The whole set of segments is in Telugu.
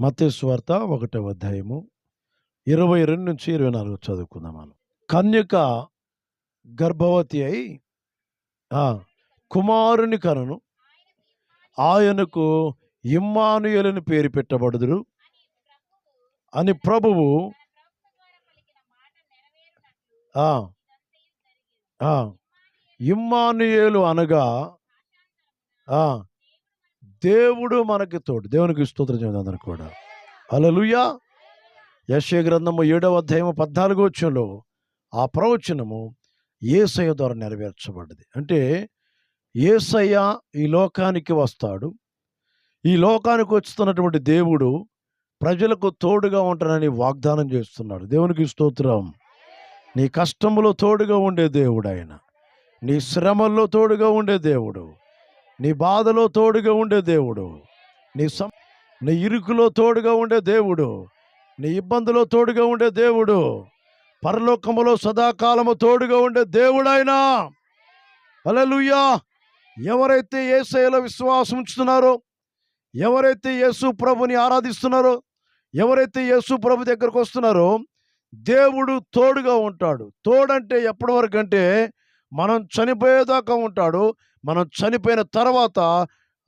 మత్స్వార్త ఒకటవ అధ్యాయము ఇరవై రెండు నుంచి ఇరవై నాలుగు చదువుకుందాం మనం. కన్యక గర్భవతి అయి కుమారుని కనును ఆయనకు ఇమ్మానుయేలుని పేరు పెట్టబడుదురు. అని ప్రభువు ఇమ్మానుయేలు అనగా దేవుడు మనకి తోడు. దేవునికి స్తోత్రం చేయండి కూడా. అలలుయా యశ్య గ్రంథము ఏడవ అధ్యాయము పద్నాలుగో వచ్చంలో ఆ ప్రవచనము ఏసయ్య ద్వారా నెరవేర్చబడ్డది. అంటే ఏసయ్య ఈ లోకానికి వస్తాడు. ఈ లోకానికి వస్తున్నటువంటి దేవుడు ప్రజలకు తోడుగా ఉంటానని వాగ్దానం చేస్తున్నాడు. దేవునికి స్తోత్రం. నీ కష్టములో తోడుగా ఉండే దేవుడు ఆయన. నీ శ్రమల్లో తోడుగా ఉండే దేవుడు. నీ బాధలో తోడుగా ఉండే దేవుడు. నీ సం నీ ఇరుకులో తోడుగా ఉండే దేవుడు. నీ ఇబ్బందులో తోడుగా ఉండే దేవుడు. పరలోకములో సదాకాలము తోడుగా ఉండే దేవుడైనా. అలలుయ్యా ఎవరైతే ఏసైలో విశ్వాసం ఉంచుతున్నారో ఎవరైతే యేసు ప్రభుని ఆరాధిస్తున్నారో ఎవరైతే యేసు ప్రభు దగ్గరకు వస్తున్నారో దేవుడు తోడుగా ఉంటాడు. తోడంటే ఎప్పటి వరకు అంటే మనం చనిపోయేదాకా ఉంటాడు. మనం చనిపోయిన తర్వాత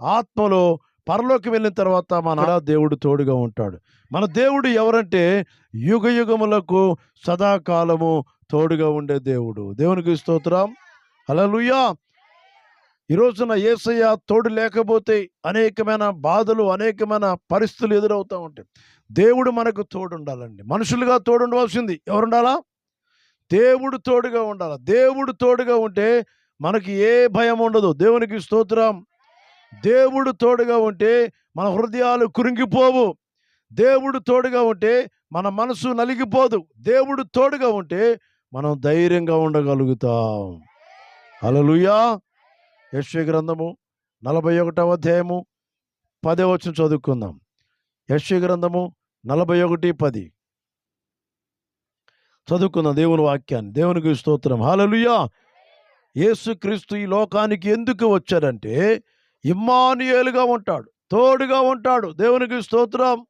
ఆత్మలో పరలోకి వెళ్ళిన తర్వాత మన దేవుడు తోడుగా ఉంటాడు. మన దేవుడు ఎవరంటే యుగ యుగములకు సదాకాలము తోడుగా ఉండే దేవుడు. దేవునికి స్తోత్రం. హల్లెలూయా! ఈ రోజున ఏసయ్య తోడు లేకపోతే అనేకమైన బాధలు అనేకమైన పరిస్థితులు ఎదురవుతూ ఉంటాయి. దేవుడు మనకు తోడు ఉండాలండి మనుషులుగా తోడు ఉండవలసింది ఎవరుండాలా? దేవుడు తోడుగా ఉండాలి? దేవుడు తోడుగా ఉంటే మనకి ఏ భయం ఉండదు. దేవునికి స్తోత్రం. దేవుడు తోడుగా ఉంటే మన హృదయాలు కురింగిపోవు దేవుడు తోడుగా ఉంటే మన మనసు నలిగిపోదు. దేవుడు తోడుగా ఉంటే మనం ధైర్యంగా ఉండగలుగుతాం. అలలుయా యశ్వ గ్రంథము నలభై ఒకటవ అధ్యాయము పదే వచ్చిన చదువుకుందాం. యశ్వ గ్రంథము నలభై ఒకటి పది. చదువుకుందాం దేవుని వాక్యాన్ని. దేవునికి స్తోత్రం. హల్లెలూయా. యేసుక్రీస్తు ఈ లోకానికి ఎందుకు వచ్చాడంటే ఇమ్మానుయేలుగా ఉంటాడు తోడుగా ఉంటాడు. దేవునికి స్తోత్రం.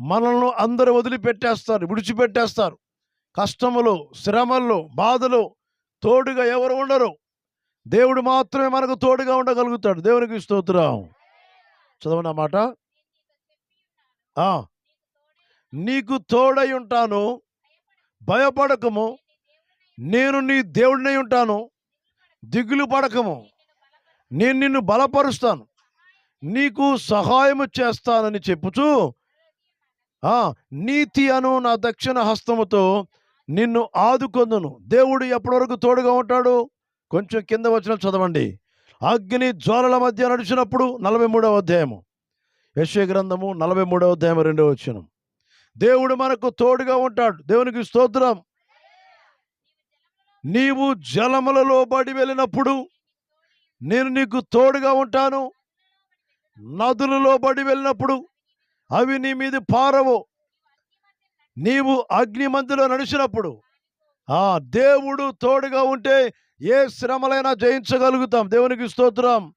మనల్ని అందరూ వదిలిపెట్టేస్తారు విడిచిపెట్టేస్తారు. కష్టములు శ్రమలు బాధలు తోడుగా ఎవరు ఉండరు. దేవుడు మాత్రమే మనకు తోడుగా ఉండగలుగుతాడు. దేవునికి స్తోత్రం. చదవనమాట నీకు తోడై ఉంటాను భయపడకము నేను నీ దేవుడినై ఉంటాను. దిగులు పడకము. నేను నిన్ను బలపరుస్తాను. నీకు సహాయము చేస్తానని చెప్పుచూ నీతి అను నా దక్షిణ హస్తముతో నిన్ను ఆదుకొందును. దేవుడు ఎప్పటివరకు తోడుగా ఉంటాడు? కొంచెం కింద వచ్చిన చదవండి. అగ్ని జ్వాలల మధ్య నడిచినప్పుడు నలభై మూడవ అధ్యాయము. యశ్వ గ్రంథము నలభై మూడవ అధ్యాయం రెండవ వచ్చినం దేవుడు మనకు తోడుగా ఉంటాడు. దేవునికి స్తోత్రం. నీవు జలములలో బడి వెళ్ళినప్పుడు నేను నీకు తోడుగా ఉంటాను. నదులలో బడి వెళ్ళినప్పుడు అవి నీ మీద పారవు. నీవు అగ్నిమందులో నడిచినప్పుడు ఆ దేవుడు తోడుగా ఉంటే ఏ శ్రమలైనా జయించగలుగుతాం. దేవునికి స్తోత్రం.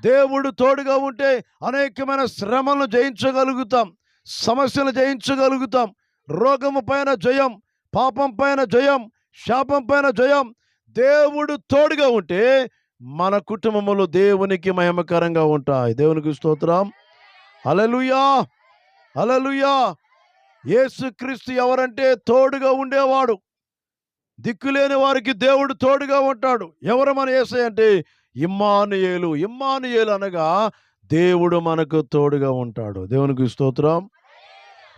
దేవుడు తోడుగా ఉంటే అనేకమైన శ్రమలను జయించగలుగుతాం. సమస్యలు జయించగలుగుతాం. రోగము పైన జయం పాపం పైన జయం శాపం పైన జయం. దేవుడు తోడుగా ఉంటే మన కుటుంబములు దేవునికి మహిమకరంగా ఉంటాయి. దేవునికి స్తోత్రం. అలలుయా అలలుయా యేసుక్రీస్తు ఎవరంటే తోడుగా ఉండేవాడు. దిక్కులేని వారికి దేవుడు తోడుగా ఉంటాడు. ఎవరు మన ఏసై అంటే? ఇమ్మానుయేలు. ఇమ్మానుయేలు అనగా దేవుడు మనకు తోడుగా ఉంటాడు. దేవునికి స్తోత్రం.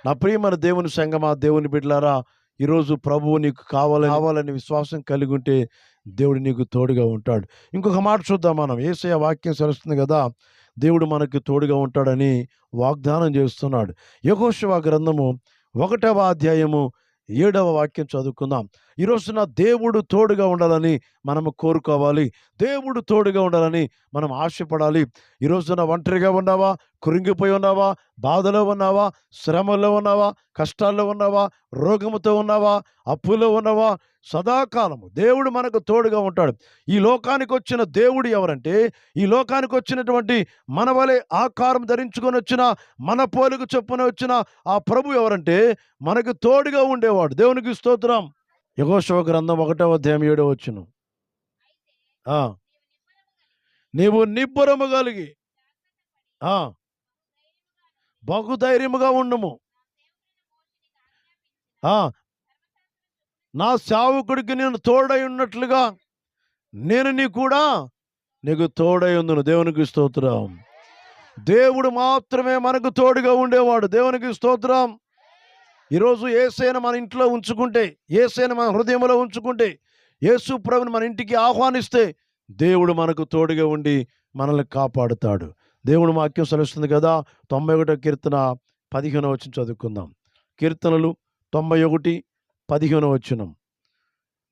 నా ప్రియమైన దేవుని సంగమా దేవుని బిడ్డలారా ఈరోజు ప్రభువు నీకు కావాలని కావాలని విశ్వాసం కలిగి ఉంటే దేవుడు నీకు తోడుగా ఉంటాడు. ఇంకొక మాట చూద్దాం మనం. ఏసయ వాక్యం సరుస్తుంది కదా దేవుడు మనకు తోడుగా ఉంటాడని వాగ్దానం చేస్తున్నాడు. యహోశివ గ్రంథము ఒకటవ అధ్యాయము ఏడవ వాక్యం చదువుకుందాం. ఈరోజున దేవుడు తోడుగా ఉండాలని మనము కోరుకోవాలి. దేవుడు తోడుగా ఉండాలని మనం ఆశపడాలి. ఈ రోజున ఒంటరిగా ఉన్నావా కురింగిపోయి ఉన్నావా? బాధలో ఉన్నావా? శ్రమలో ఉన్నావా? కష్టాల్లో ఉన్నావా? రోగముతో ఉన్నావా? అప్పులో ఉన్నావా? సదాకాలము దేవుడు మనకు తోడుగా ఉంటాడు. ఈ లోకానికి వచ్చిన దేవుడు ఎవరంటే ఈ లోకానికి వచ్చినటువంటి మన వలె ఆకారం ధరించుకొని వచ్చిన మన పోలిక చొప్పున వచ్చిన ఆ ప్రభు ఎవరంటే మనకు తోడుగా ఉండేవాడు. దేవునికి స్తోత్రం. యగోశవ గ్రంథం ఒకటవ అధ్యాయం ఏడో వచ్చును నీవు నిబ్బరము కలిగి ఆ, బహుధైర్యముగా ఉండుము. నా సేవకుడికి నేను తోడై ఉన్నట్లుగా నేను నీ కూడా నీకు తోడై ఉందును. దేవునికి స్తోత్రం. దేవుడు మాత్రమే మనకు తోడుగా ఉండేవాడు. దేవునికి స్తోత్రం. ఈరోజు ఏసైనా మన ఇంట్లో ఉంచుకుంటే ఏసైనా మన హృదయంలో ఉంచుకుంటే యేసు ప్రభుని మన ఇంటికి ఆహ్వానిస్తే దేవుడు మనకు తోడుగా ఉండి మనల్ని కాపాడుతాడు. దేవుడు వాక్యం సెలవుస్తుంది కదా. తొంభై ఒకటో కీర్తన పదిహేను వచ్చిన చదువుకుందాం. కీర్తనలు తొంభై ఒకటి పదిహేను వచ్చినం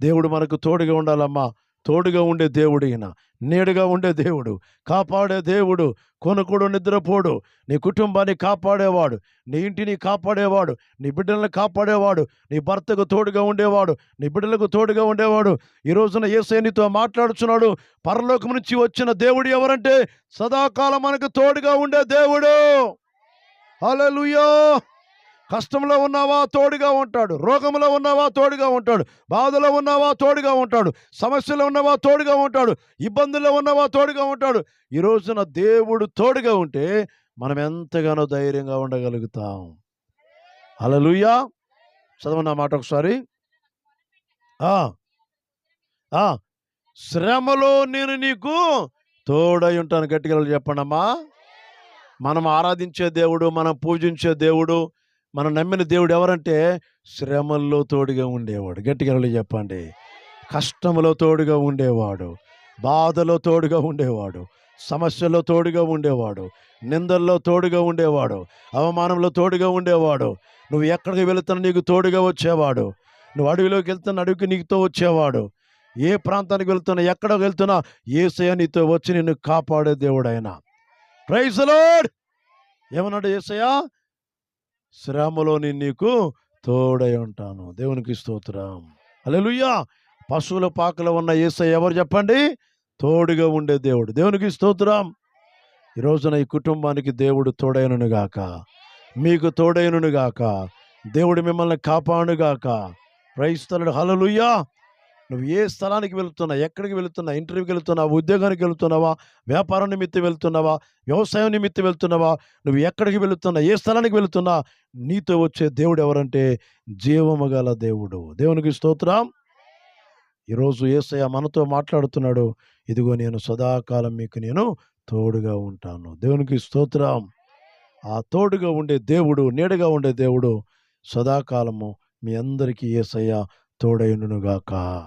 దేవుడు మనకు తోడుగా ఉండాలమ్మా. తోడుగా ఉండే దేవుడు ఈయన నీడుగా ఉండే దేవుడు కాపాడే దేవుడు కొనుకుడు నిద్రపోడు నీ కుటుంబాన్ని కాపాడేవాడు నీ ఇంటిని కాపాడేవాడు నీ బిడ్డలను కాపాడేవాడు నీ భర్తకు తోడుగా ఉండేవాడు నీ బిడ్డలకు తోడుగా ఉండేవాడు. ఈ రోజున ఏసైనితో మాట్లాడుచున్నాడు. పరలోకం నుంచి వచ్చిన దేవుడు ఎవరంటే సదాకాలం మనకు తోడుగా ఉండే దేవుడు. హలో కష్టంలో ఉన్నావా తోడుగా ఉంటాడు రోగంలో ఉన్నావా తోడుగా ఉంటాడు బాధలో ఉన్నావా తోడుగా ఉంటాడు సమస్యలో ఉన్నావా తోడుగా ఉంటాడు ఇబ్బందుల్లో ఉన్నావా తోడుగా ఉంటాడు. ఈ రోజున దేవుడు తోడుగా ఉంటే మనం ఎంతగానో ధైర్యంగా ఉండగలుగుతాం. హల్లెలూయా. చదవన్న మాట ఒకసారి. శ్రమలో నేను నీకు తోడై ఉంటాను. గట్టిగా చెప్పండమ్మా. మనం ఆరాధించే దేవుడు మనం పూజించే దేవుడు మనం నమ్మిన దేవుడు ఎవరంటే శ్రమల్లో తోడుగా ఉండేవాడు. గట్టిగా చెప్పండి? కష్టంలో తోడుగా ఉండేవాడు. బాధలో తోడుగా ఉండేవాడు. సమస్యల్లో తోడుగా ఉండేవాడు. నిందల్లో తోడుగా ఉండేవాడు. అవమానంలో తోడుగా ఉండేవాడు. నువ్వు ఎక్కడికి వెళుతున్నా నీకు తోడుగా వచ్చేవాడు. నువ్వు అడవిలోకి వెళ్తున్న అడవికి నీకుతో వచ్చేవాడు. ఏ ప్రాంతానికి వెళ్తున్నా ఎక్కడికి వెళ్తున్నా ఏసయ నీతో వచ్చి నిన్ను కాపాడే దేవుడు ఆయన ప్రైజ్ లోడ్ ఏమన్నాడు ఏసయ్య? శ్రమలో నేను నీకు తోడై ఉంటాను. దేవునికి స్తోత్రం. అలెలుయ్యా పశువుల పాకలో ఉన్న ఏసయ్య ఎవరు చెప్పండి? తోడుగా ఉండే దేవుడు. దేవునికి స్తోత్రం. ఈ రోజున ఈ కుటుంబానికి దేవుడు తోడైనను గాక. మీకు తోడైనను గాక. దేవుడు మిమ్మల్ని కాపాడును గాక. హలలుయ్యా నువ్వు ఏ స్థలానికి వెళుతున్నావు? ఎక్కడికి వెళ్తున్నా ఇంటర్వ్యూకి వెళ్తున్నావా? ఉద్యోగానికి వెళ్తున్నావా? వ్యాపారం నిమిత్తం వెళ్తున్నావా? వ్యవసాయం నిమిత్తం వెళ్తున్నావా? నువ్వు ఎక్కడికి వెళుతున్నా ఏ స్థలానికి వెళుతున్నా నీతో వచ్చే దేవుడు ఎవరంటే జీవము గల దేవుడు. దేవునికి స్తోత్రం. ఈరోజు ఏసయ్య మనతో మాట్లాడుతున్నాడు. ఇదిగో నేను సదాకాలం మీకు నేను తోడుగా ఉంటాను. దేవునికి స్తోత్రం. ఆ తోడుగా ఉండే దేవుడు నీడగా ఉండే దేవుడు సదాకాలము మీ అందరికీ ఏసయ్య తోడైననుగాక